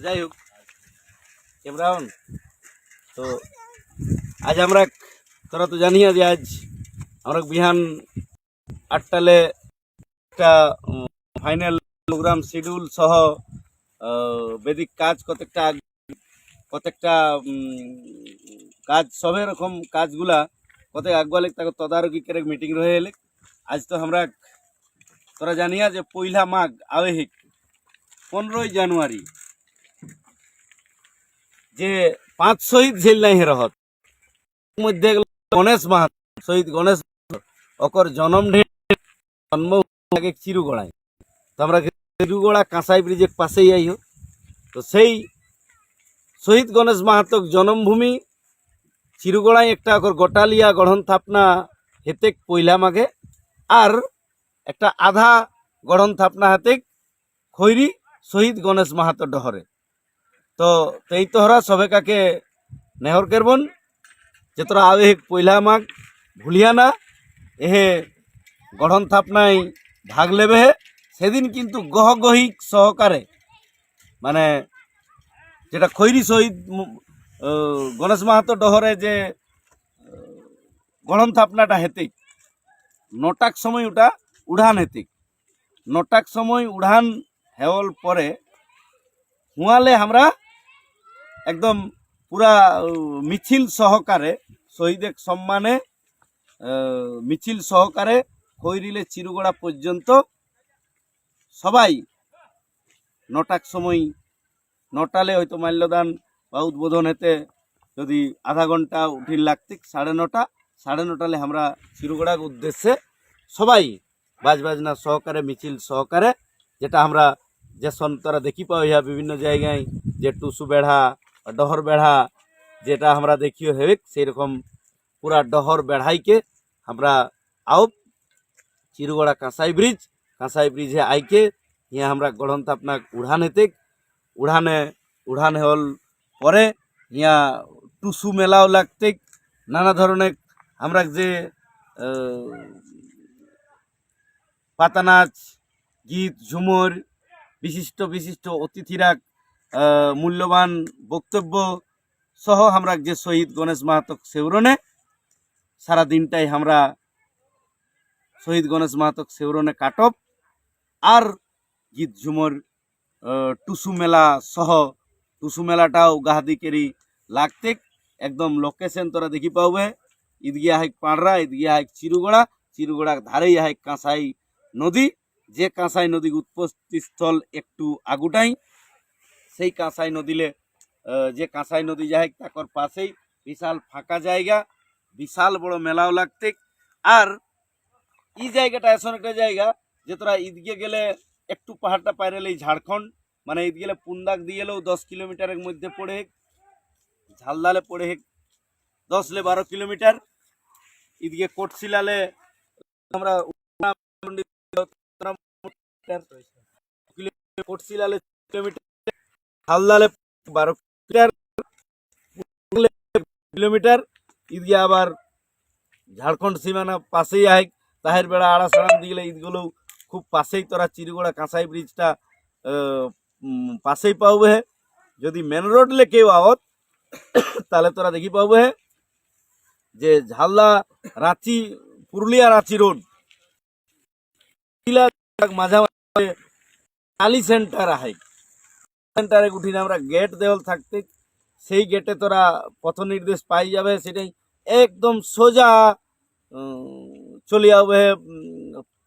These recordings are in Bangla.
যাই হোক ইমরান তো আজ আমরা, তোরা তো জানি যে আজ আমরা বিহান আটটালে একটা ফাইনাল প্রোগ্রাম শিডিউল সহ বেদিক কাজ কতটা আগ- কতটা কাজ সবে রকম কাজগুলা কত আগুয়ালে তাকে তদারকি করে মিটিং রয়ে এলে আজ তো আমরা, তোরা জানিয়া যে পয়লা মাঘ আবেহিক, পনেরোই জানুয়ারি। যে পাঁচ শহীদ ঝিল নাই হেরহত মধ্যে গণেশ মাহাত শহীদ গণেশ অকর জন্ম জন্ম লাগে চিরুগড়ায়। তো আমরা চিরুগড়া কাঁসাই ব্রিজের পাশেই আইও তো সেই শহীদ গণেশ মাহাতক জন্মভূমি চিরুগড়ায় একটা ওকর গোটালিয়া গড়ন থাপনা হেতেক পয়লা মাঘে, আর একটা আধা গড়ন থাপনা হাতেক খৈরি শহীদ গণেশ মাহাতো ডহরে। তো তেই তোহরা সবে কাকে নেহর করবন, যে তোরা আবেগ পয়লা মাঘ ভুলিয়া না, এহে গঠন থাপনায় ভাগ লেবে হে। সেদিন কিন্তু গহগহিক সহকারে মানে যেটা খৈরি শহীদ গণেশ মাহাতো ডহরে যে গড়ন থাপনাটা হেতিক, নটাক সময় ওটা উড়ান হেতিক, নটাক সময় উড়ান হেওয়ার পরে, হুয়ালে আমরা একদম পুরা মিছিল সহকারে, শহীদের সম্মানে মিছিল সহকারে খৈরিলে চিরুগড়া পর্যন্ত সবাই নটাক সময় নটালে হয়তো মাল্যদান বা উদ্বোধন হতে যদি আধা ঘণ্টা উঠিল লাগতে, সাড়ে নটা, সাড়ে নটালে আমরা চিরুগড়ার উদ্দেশ্যে সবাই বাজ বাজনা সহকারে, মিছিল সহকারে, যেটা আমরা যে সন্তরা দেখি পাও ইহা বিভিন্ন জায়গায়, যে টুসু বেড়া ডহর বেড়া যেটা আমরা দেখিও হেবে সেই রকম পুরা ডহর বেড়াইকে আমরা আও চিরগড়া কাঁসাই ব্রিজ, কাঁসাই ব্রিজে আইকে ইয়া আমরা গড়ন থাপনা উড়ান হেতে উড়ানে, উড়ান হল পরে ইয়া টুসু মেলাও লাগতে নানা ধরনের আমরা যে পাতা নাচ গীত, ঝুমর, বিশিষ্ট বিশিষ্ট অতিথিরা মূল্যবান বক্তব্য সহ আমরা যে শহীদ গণেশ মাহাতো সেউরনে সারা দিনটাই আমরা শহীদ গণেশ মাহাতো সেউরনে কাটব। আর গীত ঝুমর টুসু মেলা সহ, টুসু মেলাটাও গাহাদিকেরই লাগতে একদম লোকেশন তোরা দেখি পাবে ঈদগিয়া হাইক পাঁড়রা, ঈদগিয়া হাইক চিরুগড়া, চিরুগড়ার ধারেই হাইক কাঁসাই নদী। যে কাঁসাই নদী উৎপত্তি স্থল একটু আগুটাই। সেই কাঁসাই নদীলে যে কাঁসাই নদী যাই তাকর পাশেই বিশাল ফাঁকা জায়গা, বিশাল বড় মেলাও লাগতে আর এই জায়গাটা এমন একটা জায়গা যে তোরা ঈদগে গেলে একটু পাহাড়টা পাইরেলেই ঝাড়খণ্ড মানে ঈদ গেলে পুন্দাক দিয়ে এলেও দশ কিলোমিটারের মধ্যে পড়ে হেক, ঝালদালে পড়ে হেক, দশ লে বারো কিলোমিটার। ঈদগে কোটশিলালে আমরা কোটশিলালে কিলোমিটার হালদালে বারো কিলোমিটার কিলোমিটার, ঈদগে আবার ঝাড়খণ্ড সীমানা পাশেই আয় তাহের বেড়া আড়া আড়াসাড়ান দিলে ঈদগুলো খুব পাশেই, তোরা চিরগোড়া কাঁসাই ব্রিজটা পাশেই পাবে হে যদি মেন রোডলে কেউ আওত, তাহলে তোরা দেখি পাবে হে যে ঝালদা, রাঁচি, পুরুলিয়া, রাঁচি রোড মাঝামাঝি, কালী সেন্টার আহাই সেন্টারে উঠিনে আমরা গেট দেওয়াল থাকতে সেই গেটে তোরা পথ নির্দেশ পাই যাবে সেটাই একদম সোজা চলে যাবে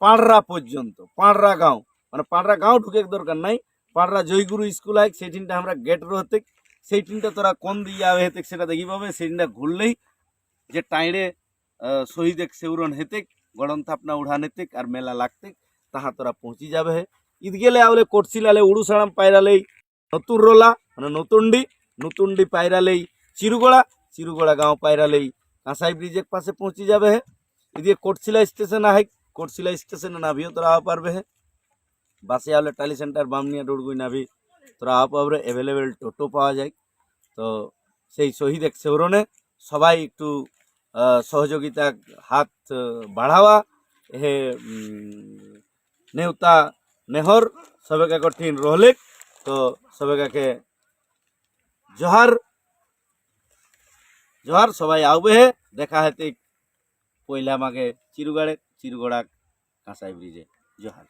পাঁড়রা পর্যন্ত পাঁড়রা গাঁও। মানে পাঁড়রা গাঁও ঢুকে দরকার নাই পাঁড়রা জয়গুরু স্কুল আয় সেই দিনটা আমরা গেট রহতে সেই দিনটা তোরা কোন দিয়ে যাবে হেতে সেটা দেখি পাবে সেই দিনটা ঘুরলেই যে টাইড়ে আহ, শহীদ এক সেউরন হেতে গড়ন থাপনা হেতে আর মেলা লাগতে তাহা তোরা পৌঁছি যাবে হে। ঈদ গেলে আওলে কোটশিলালে উড়ুসাড়াম পায়রালেই নতুন রোলা মানে নতুনডি নতুনডি পায়রালেই চিরুগড়া চিরুগড়া গাঁও পায়রালেই কাঁসাই ব্রিজের পাশে পৌঁছে যাবে হে। এদিকে কোটশিলা স্টেশন আহে, কোটশিলা স্টেশনে নাভিও তোরা আওয়া পারবে হে। বাসে আলে টালি সেন্টার বামনিয়া ডুড়গুই নাভি তোরা আওয়া পাবে অ্যাভেলেবেল টোটো পাওয়া যায়। তো সেই শহীদ এক সেউরনে সবাই একটু সহযোগিতা হাত বাড়াওয়া। হে নেওতা নেহর, সবেকা কঠিন রহলে তো সবেকাকে জহার। জহার, সবাই আউবে হে দেখা হেতে পয়লা মাগে চিরুগাড়ে, চিরুগড়া কাঁসাই ব্রিজে। জহার।